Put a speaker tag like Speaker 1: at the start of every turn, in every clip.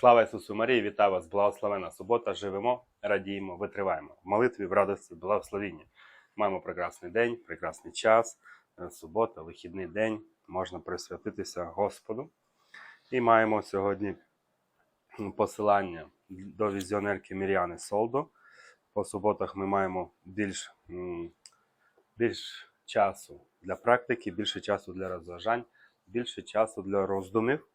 Speaker 1: Слава Ісусу Марії, вітаю вас, благословена субота. Живемо, радіємо, витриваємо. В молитві, в радості, благословінні. Маємо прекрасний день, прекрасний час, е, субота, вихідний день. Можна присвятитися Господу. І маємо сьогодні посилання до візіонерки Мір'яни Солдо. По суботах ми маємо більш, більш часу для практики, більше часу для розважань, більше часу для роздумів.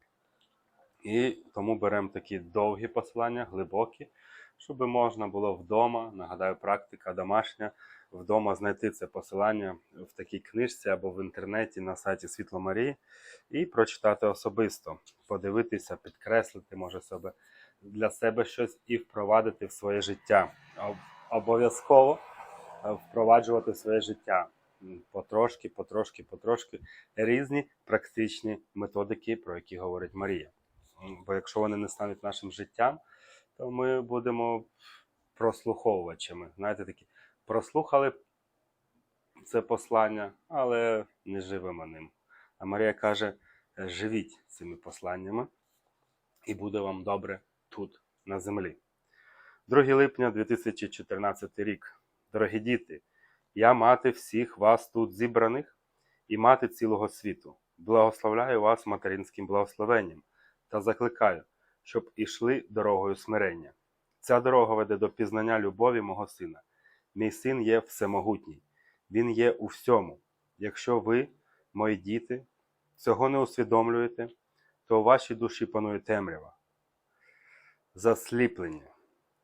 Speaker 1: І тому беремо такі довгі посилання, глибокі, щоб можна було вдома, нагадаю, практика домашня, вдома знайти це посилання в такій книжці або в інтернеті на сайті Світло Марії і прочитати особисто, подивитися, підкреслити, може себе для себе щось і впровадити в своє життя. Обов'язково е, впроваджувати в своє життя потрошки, потрошки, потрошки різні практичні методики, про які говорить Марія. Бо якщо вони не стануть нашим життям, то ми будемо прослуховувачами. Знаєте, такі прослухали це послання, але не живемо ним. А Марія каже: «Е, живіть цими посланнями, і буде вам добре тут, на землі. 2 липня 2014 рік. Дорогі діти, я мати всіх вас тут зібраних і мати цілого світу. Благословляю вас материнським благословенням та закликаю, щоб ішли дорогою смирення. Ця дорога веде до пізнання любові мого сина. Мій син є всемогутній, він є у всьому. Якщо ви, мої діти, цього не усвідомлюєте, то у вашій душі панує темрява. Засліплення.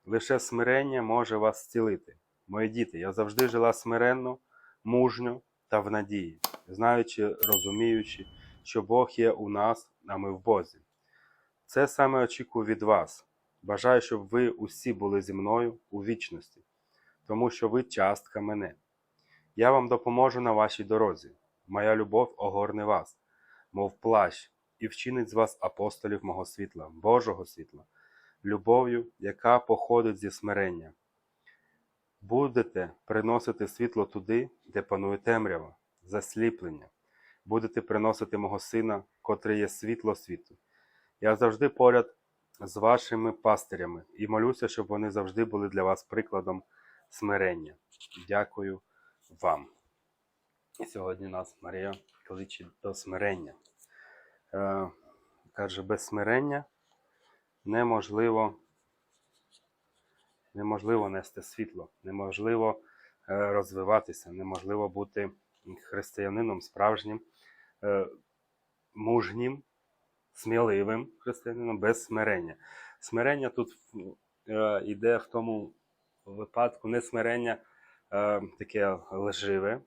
Speaker 1: Лише смирення може вас зцілити. Мої діти, я завжди жила смиренно, мужньо та в надії, знаючи, розуміючи, що Бог є у нас, а ми в Бозі. Це саме очікую від вас. Бажаю, щоб ви усі були зі мною у вічності, тому що ви частка мене. Я вам допоможу на вашій дорозі. Моя любов огорне вас, мов плащ, і вчинить з вас апостолів мого світла, Божого світла, любов'ю, яка походить зі смирення. Будете приносити світло туди, де панує темрява, засліплення. Будете приносити мого сина, котрий є світло світу. Я завжди поряд з вашими пастирями і молюся, щоб вони завжди були для вас прикладом смирення. Дякую вам. Сьогодні нас Марія кличе до смирення. Е, каже, без смирення неможливо, неможливо нести світло, неможливо е, розвиватися, неможливо бути християнином справжнім, е, мужнім, сміливим християнином без смирення. Смирення тут е, йде в тому випадку не смирення е, таке лживе, е,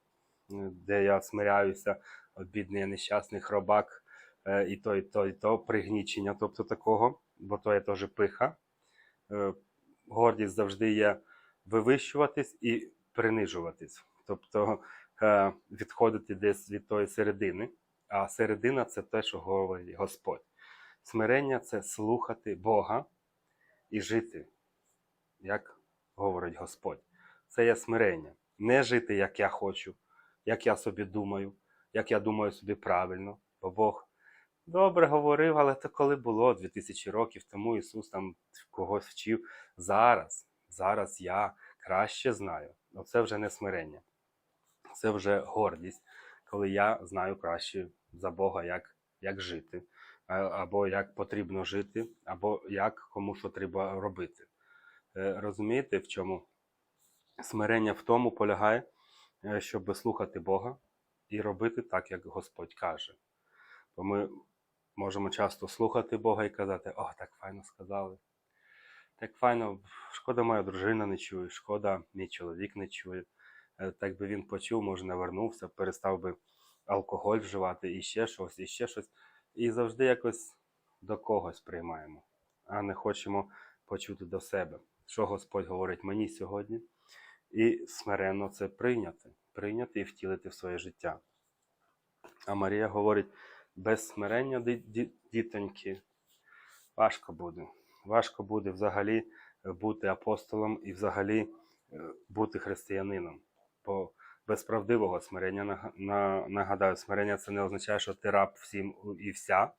Speaker 1: де я смиряюся, бідний нещасний хробак, е, і то, і то, і то, пригнічення, тобто такого, бо то є теж пиха. Гордість завжди є вивищуватись і принижуватись, тобто відходити десь від тої середини. А середина це те, що говорить Господь. Смирення це слухати Бога і жити, як говорить Господь. Це є смирення. Не жити, як я хочу, як я собі думаю, як я думаю собі правильно. Бо Бог добре говорив, але це коли було 2000 років тому Ісус там когось вчив. Зараз, зараз я краще знаю. Оце вже не смирення. Це вже гордість, коли я знаю краще за Бога, як, як жити, або як потрібно жити, або як кому що треба робити. Е, Розумієте, в чому смирення в тому полягає, е, щоб слухати Бога і робити так, як Господь каже. Бо ми можемо часто слухати Бога і казати: О, так файно сказали. Так файно, шкода, моя дружина не чує, шкода, мій чоловік не чує. Е, Так би він почув, може, не вернувся, перестав би алкоголь вживати і ще щось, і ще щось. І завжди якось до когось приймаємо, а не хочемо почути до себе, що Господь говорить мені сьогодні, і смиренно це прийняти, прийняти і втілити в своє життя. А Марія говорить: без смирення, ді- ді- дітоньки, важко буде. Важко буде взагалі бути апостолом і взагалі е, бути християнином. Бо без правдивого смирення нагадаю, смирення це не означає, що ти раб всім і вся,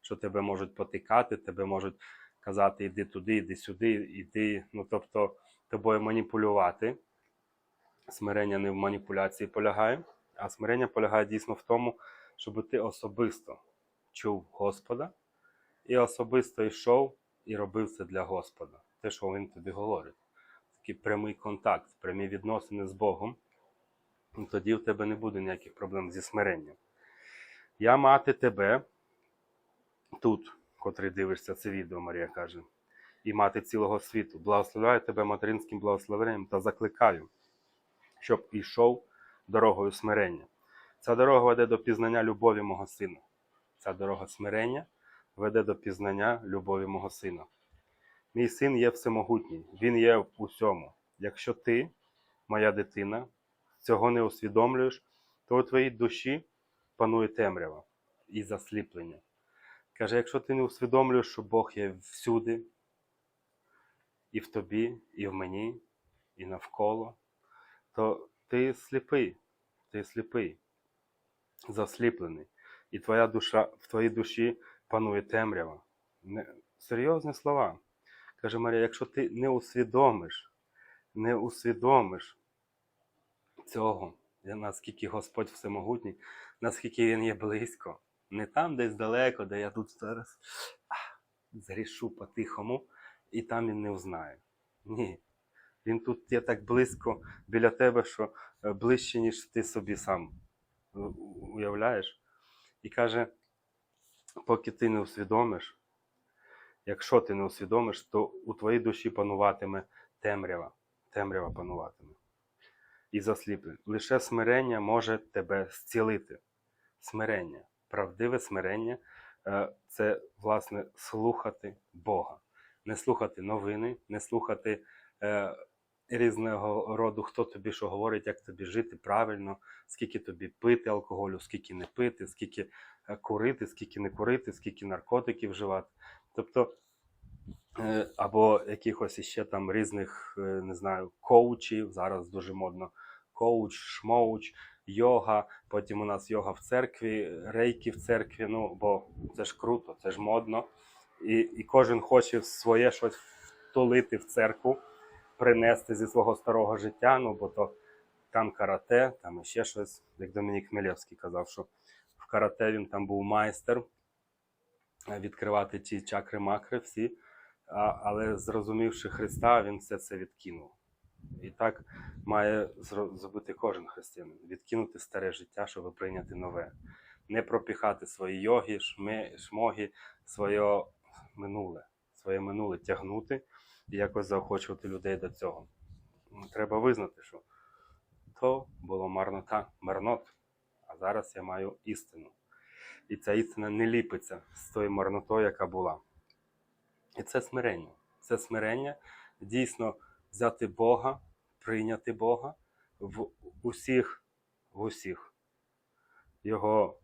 Speaker 1: що тебе можуть потикати, тебе можуть казати іди туди, іди сюди, іди, ну тобто тобою маніпулювати. Смирення не в маніпуляції полягає, а смирення полягає дійсно в тому, щоб ти особисто чув Господа і особисто йшов і робив це для Господа. Те, що він тобі говорить. Такий прямий контакт, прямі відносини з Богом. І тоді в тебе не буде ніяких проблем зі смиренням. Я мати тебе тут, котрий дивишся це відео, Марія каже, і мати цілого світу. Благословляю тебе материнським благословенням та закликаю, щоб ішов дорогою смирення. Ця дорога веде до пізнання любові мого сина. Ця дорога смирення веде до пізнання любові мого сина. Мій син є всемогутній, він є в усьому. Якщо ти, моя дитина, цього не усвідомлюєш, то у твоїй душі панує темрява і засліплення. Каже, якщо ти не усвідомлюєш, що Бог є всюди, і в тобі, і в мені, і навколо, то ти сліпий, ти сліпий, засліплений. І твоя душа, в твоїй душі панує темрява. Не, серйозні слова. Каже Марія, якщо ти не усвідомиш, не усвідомиш цього, наскільки Господь всемогутній, наскільки Він є близько, не там десь далеко, де я тут зараз ах, зрішу по-тихому, і там він не узнає. Ні. Він тут є так близько біля тебе, що е, ближче, ніж ти собі сам е, уявляєш. І каже, поки ти не усвідомиш, якщо ти не усвідомиш, то у твоїй душі пануватиме темрява. Темрява пануватиме. І засліплення. Лише смирення може тебе зцілити. Смирення. Правдиве смирення е, це, власне, слухати Бога. Не слухати новини, не слухати е, різного роду, хто тобі що говорить, як тобі жити правильно, скільки тобі пити алкоголю, скільки не пити, скільки е, курити, скільки не курити, скільки наркотиків вживати. Тобто, або якихось іще там різних, не знаю, коучів, зараз дуже модно. Коуч, шмоуч, йога, потім у нас йога в церкві, рейки в церкві. Ну, бо це ж круто, це ж модно. І, і кожен хоче своє щось втулити в церкву, принести зі свого старого життя. Ну, бо то там карате, там ще щось, як Домінік Хмелевський казав, що в карате він там був майстер відкривати ті чакри-макри всі. А, але зрозумівши Христа, він все це відкинув. І так має зробити кожен християнин. Відкинути старе життя, щоб прийняти нове. Не пропіхати свої йоги, шми, шмоги, своє минуле, своє минуле тягнути і якось заохочувати людей до цього. Ну, Треба визнати, що то було марнота, марнот, а зараз я маю істину. І ця істина не ліпиться з тою марнотою, яка була. І це смирення. Це смирення дійсно взяти Бога, прийняти Бога в усіх, в усіх Його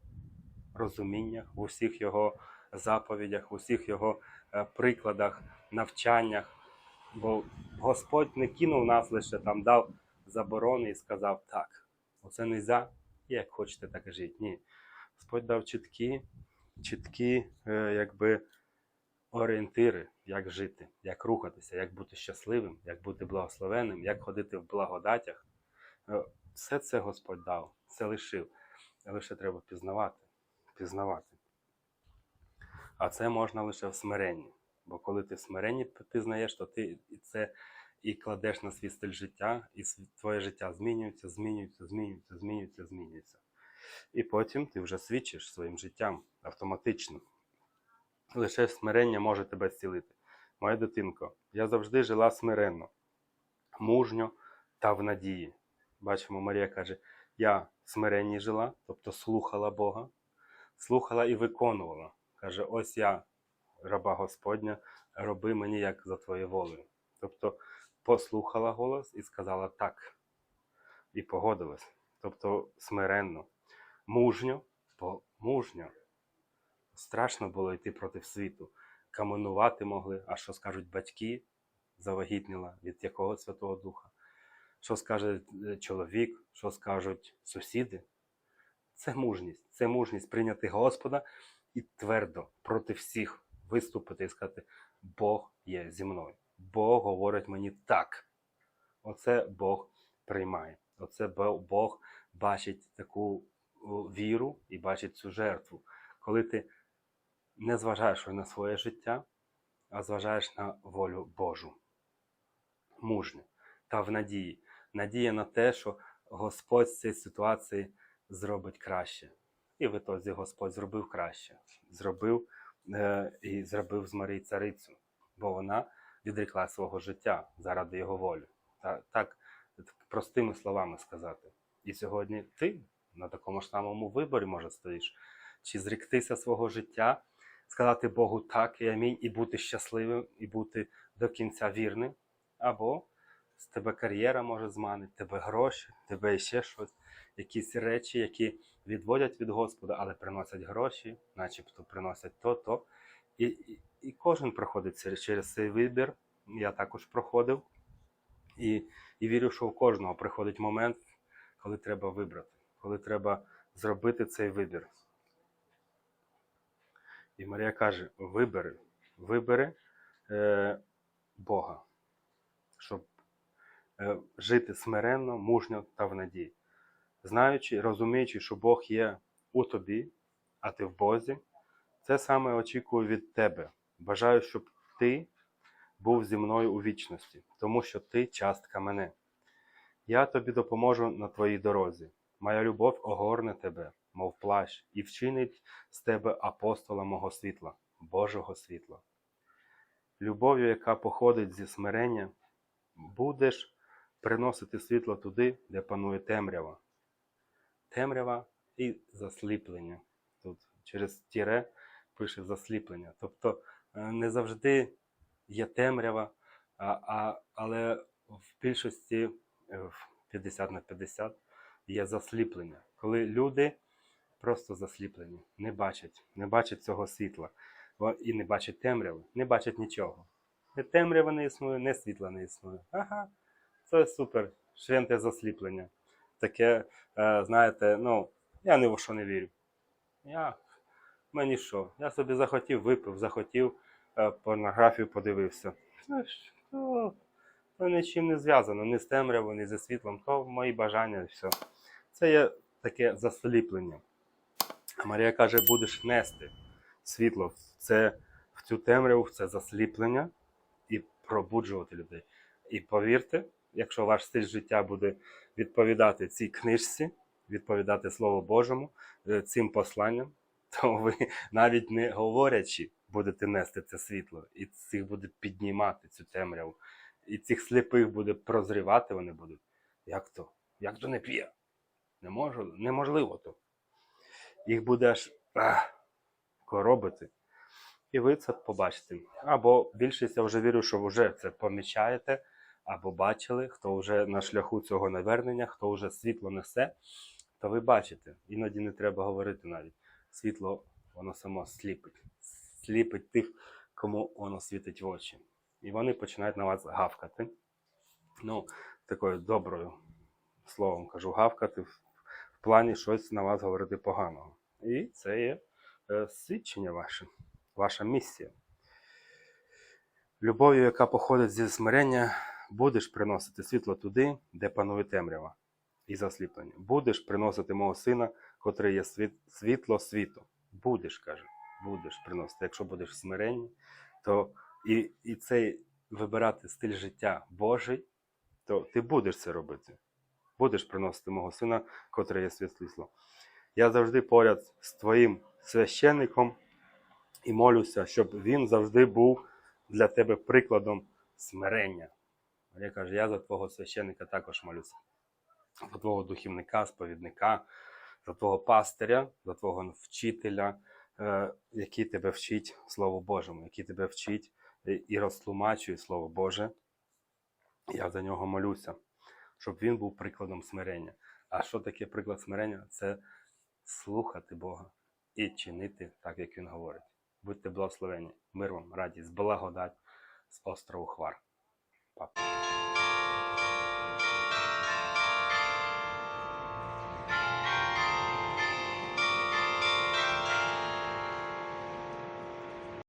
Speaker 1: розуміннях, в усіх Його заповідях, в усіх Його е, прикладах, навчаннях. Бо Господь не кинув нас лише там, дав заборони і сказав так, оце не можна, як хочете, так і жити. Ні. Господь дав чіткі, чіткі, е, якби орієнтири, як жити, як рухатися, як бути щасливим, як бути благословенним, як ходити в благодатях. Е, Все це Господь дав, все лишив. Лише треба пізнавати, пізнавати. А це можна лише в смиренні. Бо коли ти в смиренні пізнаєш, то ти це і кладеш на свій стиль життя, і твоє життя змінюється, змінюється, змінюється, змінюється, змінюється. І потім ти вже свідчиш своїм життям автоматично. Лише смирення може тебе зцілити. Моя дитинко, я завжди жила смиренно, мужньо та в надії. Бачимо, Марія каже: я смиренні жила, тобто слухала Бога, слухала і виконувала. Каже: ось я, раба Господня, роби мені як за твоєю волею. Тобто послухала голос і сказала так. І погодилась. Тобто смиренно, мужньо, бо мужньо. Страшно було йти проти світу. Каменувати могли, а що скажуть батьки, завагітніла від якого Святого Духа, що скаже е, чоловік, що скажуть сусіди. Це мужність, це мужність прийняти Господа і твердо проти всіх виступити і сказати: Бог є зі мною. Бог говорить мені так. Оце Бог приймає. Оце Бог бачить таку віру і бачить цю жертву. Коли ти не зважаєш на своє життя, а зважаєш на волю Божу. Мужньо та в надії. Надія на те, що Господь з цієї ситуації зробить краще. І в ітозі Господь зробив краще. Зробив е, і зробив з Марії царицю, бо вона відрекла свого життя заради його волі. Та, так, так простими словами сказати. І сьогодні ти на такому ж самому виборі може стоїш. Чи зріктися свого життя, сказати Богу так і амінь, і бути щасливим, і бути до кінця вірним, або з тебе кар'єра може зманити, тебе гроші, тебе ще щось, якісь речі, які відводять від Господа, але приносять гроші, начебто приносять то, то. І, і, і кожен проходить через цей вибір. Я також проходив. І, і вірю, що у кожного приходить момент, коли треба вибрати, коли треба зробити цей вибір. І Марія каже: вибери, вибери е, Бога, щоб е, жити смиренно, мужньо та в надії. Знаючи, розуміючи, що Бог є у тобі, а ти в Бозі, це саме очікую від тебе. Бажаю, щоб ти був зі мною у вічності, тому що ти частка мене. Я тобі допоможу на твоїй дорозі. Моя любов огорне тебе, мов плащ, і вчинить з тебе апостола мого світла, Божого світла. Любов'ю, яка походить зі смирення, будеш приносити світло туди, де панує темрява. Темрява і засліплення. Тут через тіре пише засліплення. Тобто е, не завжди є темрява, а, а, але в більшості е, 50 на 50 є засліплення. Коли люди просто засліплені, не бачать, не бачать цього світла і не бачать темряви, не бачать нічого. Не темрява не існує, не світла не існує. Ага, це супер, швенте засліплення. Таке, е, знаєте, ну, я ні в що не вірю. Я, мені що? Я собі захотів, випив, захотів, е, порнографію подивився. Знаєш, то, то нічим не зв'язано, ні з темрявою, ні зі світлом, то мої бажання і все. Це є таке засліплення. А Марія каже, будеш нести світло в, це, в цю темряву, в це засліплення і пробуджувати людей. І повірте, якщо ваш стиль життя буде відповідати цій книжці, відповідати Слову Божому, е, цим посланням, то ви навіть не говорячи будете нести це світло, і цих буде піднімати цю темряву. І цих сліпих буде прозрівати вони будуть. Як то? Як то не п'є? Не можу, неможливо то. Їх буде аж ах, коробити. І ви це побачите. Або більшість я вже вірю, що вже це помічаєте, або бачили, хто вже на шляху цього навернення, хто вже світло несе, то ви бачите. Іноді не треба говорити навіть. Світло воно само сліпить. Сліпить тих, кому воно світить в очі. І вони починають на вас гавкати. Ну, такою доброю словом кажу, гавкати плані щось на вас говорити поганого. І це є е, свідчення ваше, ваша місія. Любов'ю, яка походить зі смирення, будеш приносити світло туди, де панує темрява і засліплення. Будеш приносити мого сина, котрий є світ, світло світу. Будеш, каже, будеш приносити. Якщо будеш в смиренні, то і, і цей вибирати стиль життя Божий, то ти будеш це робити. Будеш приносити мого сина, котрий є світло. Я завжди поряд з твоїм священником і молюся, щоб він завжди був для тебе прикладом смирення. Я кажу, я за твого священника також молюся. За твого духівника, сповідника, за твого пастиря, за твого вчителя, е, який тебе вчить Слову Божому, який тебе вчить і розтлумачує Слово Боже. Я за нього молюся, щоб він був прикладом смирення. А що таке приклад смирення? Це слухати Бога і чинити так, як Він говорить. Будьте благословені, мир вам, радість, благодать з острову Хвар. Папа.